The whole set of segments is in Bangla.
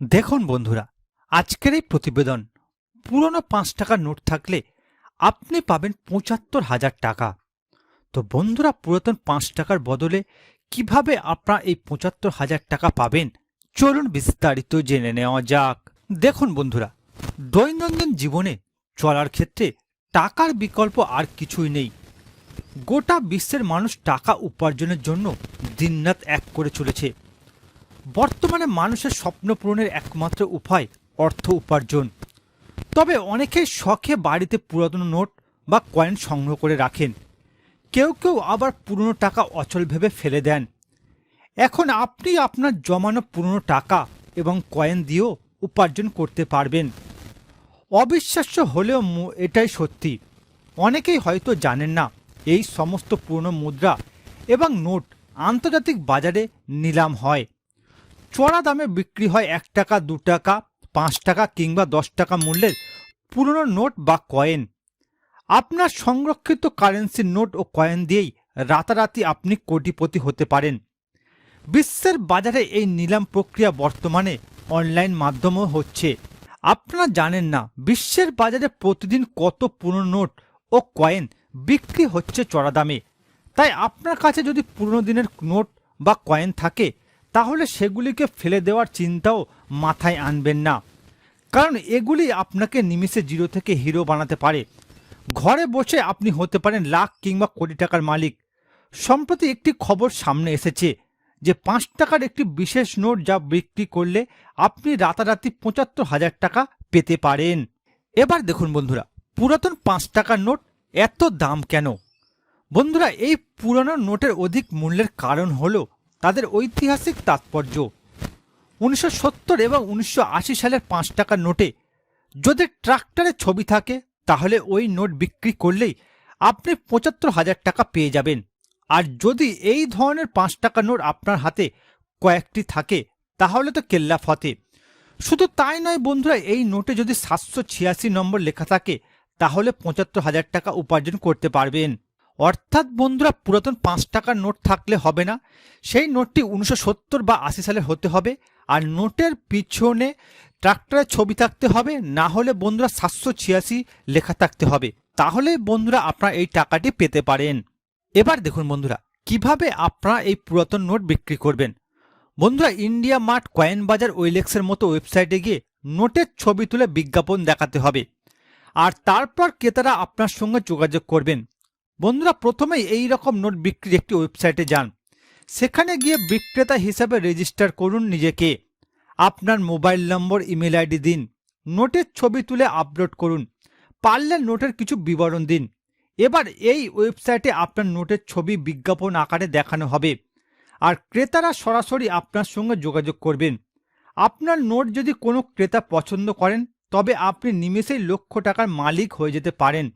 দেখুন বন্ধুরা, আজকের এই প্রতিবেদন, পুরনো পাঁচ টাকার নোট থাকলে আপনি পাবেন পঁচাত্তর হাজার টাকা। তো বন্ধুরা, পুরাতন পাঁচ টাকার বদলে কীভাবে আপনারা এই পঁচাত্তর হাজার টাকা পাবেন? চলুন বিস্তারিত জেনে নেওয়া যাক। দেখুন বন্ধুরা, দৈনন্দিন জীবনে চলার ক্ষেত্রে টাকার বিকল্প আর কিছুই নেই। গোটা বিশ্বের মানুষ টাকা উপার্জনের জন্য দিনরাত এক করে চলেছে। বর্তমানে মানুষের স্বপ্ন পূরণের একমাত্র উপায় অর্থ উপার্জন। তবে অনেকেই শখে বাড়িতে পুরাতন নোট বা কয়েন সংগ্রহ করে রাখেন। কেউ কেউ আবার পুরনো টাকা অচল ভেবে ফেলে দেন। এখন আপনি আপনার জমানো পুরনো টাকা এবং কয়েন দিয়েও উপার্জন করতে পারবেন। অবিশ্বাস্য হলেও এটাই সত্যি। অনেকেই হয়তো জানেন না, এই সমস্ত পুরনো মুদ্রা এবং নোট আন্তর্জাতিক বাজারে নিলাম হয়। চড়া দামে বিক্রি হয় এক টাকা, দু টাকা, পাঁচ টাকা কিংবা দশ টাকা মূল্যের পুরনো নোট বা কয়েন। আপনার সংরক্ষিত কারেন্সির নোট ও কয়েন দিয়েই রাতারাতি আপনি কোটিপতি হতে পারেন। বিশ্বের বাজারে এই নিলাম প্রক্রিয়া বর্তমানে অনলাইন মাধ্যমেও হচ্ছে। আপনারা জানেন না, বিশ্বের বাজারে প্রতিদিন কত পুরনো নোট ও কয়েন বিক্রি হচ্ছে চড়া দামে। তাই আপনার কাছে যদি পুরনো দিনের নোট বা কয়েন থাকে তাহলে সেগুলিকে ফেলে দেওয়ার চিন্তাও মাথায় আনবেন না। কারণ এগুলি আপনাকে নিমিষে জিরো থেকে হিরো বানাতে পারে। ঘরে বসে আপনি হতে পারেন লাখ কিংবা কোটি টাকার মালিক। সম্প্রতি একটি খবর সামনে এসেছে যে পাঁচ টাকার একটি বিশেষ নোট যা বিক্রি করলে আপনি রাতারাতি পঁচাত্তর হাজার টাকা পেতে পারেন। এবার দেখুন বন্ধুরা, পুরাতন পাঁচ টাকার নোট এত দাম কেন? বন্ধুরা, এই পুরানো নোটের অধিক মূল্যের কারণ হলো তাদের ঐতিহাসিক তাৎপর্য। উনিশশো সত্তর এবং উনিশশো আশি সালের পাঁচ টাকার নোটে যদি ট্রাক্টরের ছবি থাকে, তাহলে ওই নোট বিক্রি করলেই আপনি পঁচাত্তর হাজার টাকা পেয়ে যাবেন। আর যদি এই ধরনের পাঁচ টাকা নোট আপনার হাতে কয়েকটি থাকে, তাহলে তো কেল্লা ফতে। শুধু তাই নয় বন্ধুরা, এই নোটে যদি সাতশো ছিয়াশি নম্বর লেখা থাকে, তাহলে পঁচাত্তর হাজার টাকা উপার্জন করতে পারবেন। অর্থাৎ বন্ধুরা, পুরাতন পাঁচ টাকার নোট থাকলে হবে না। সেই নোটটি উনিশশো সত্তর বা আশি সালের হতে হবে আর নোটের পিছনে ট্রাক্টরের ছবি থাকতে হবে, না হলে বন্ধুরা সাতশো ছিয়াশি লেখা থাকতে হবে। তাহলে বন্ধুরা আপনারা এই টাকাটি পেতে পারেন। এবার দেখুন বন্ধুরা, কীভাবে আপনারা এই পুরাতন নোট বিক্রি করবেন? বন্ধুরা, ইন্ডিয়া মার্ট কয়েন বাজার ওয়েলেক্সের মতো ওয়েবসাইটে গিয়ে নোটের ছবি তুলে বিজ্ঞাপন দেখাতে হবে। আর তারপর ক্রেতারা আপনার সঙ্গে যোগাযোগ করবেন। বন্ধুরা, প্রথমেই এই রকম নোট বিক্রির একটি ওয়েবসাইটে যান। সেখানে গিয়ে বিক্রেতা হিসাবে রেজিস্টার করুন নিজেকে। আপনার মোবাইল নম্বর, ইমেল আইডি দিন। নোটের ছবি তুলে আপলোড করুন। পারলে নোটের কিছু বিবরণ দিন। এবার এই ওয়েবসাইটে আপনার নোটের ছবি বিজ্ঞাপন আকারে দেখানো হবে। আর ক্রেতারা সরাসরি আপনার সঙ্গে যোগাযোগ করবেন। আপনার নোট যদি কোনো ক্রেতা পছন্দ করেন, তবে আপনি নিমেষেই লক্ষ টাকার মালিক হয়ে যেতে পারেন।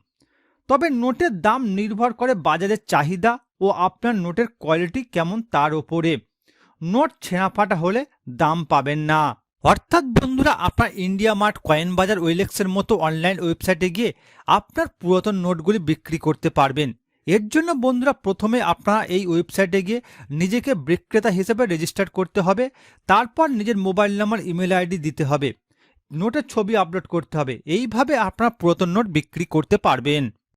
তবে নোটের দাম নির্ভর করে বাজারের চাহিদা ও আপনার নোটের কোয়ালিটি কেমন তার ওপরে নোট ছেঁড়াফাটা হলে দাম পাবেন না। অর্থাৎ বন্ধুরা, আপনার ইন্ডিয়া মার্ট, কয়েন বাজার, ওয়েলেক্সের মতো অনলাইন ওয়েবসাইটে গিয়ে আপনার পুরাতন নোটগুলি বিক্রি করতে পারবেন। এর জন্য বন্ধুরা, প্রথমে আপনারা এই ওয়েবসাইটে গিয়ে নিজেকে বিক্রেতা হিসেবে রেজিস্টার করতে হবে, তারপর নিজের মোবাইল নাম্বার, ইমেল আইডি দিতে হবে, নোটের ছবি আপলোড করতে হবে। এইভাবে আপনারা পুরাতন নোট বিক্রি করতে পারবেন।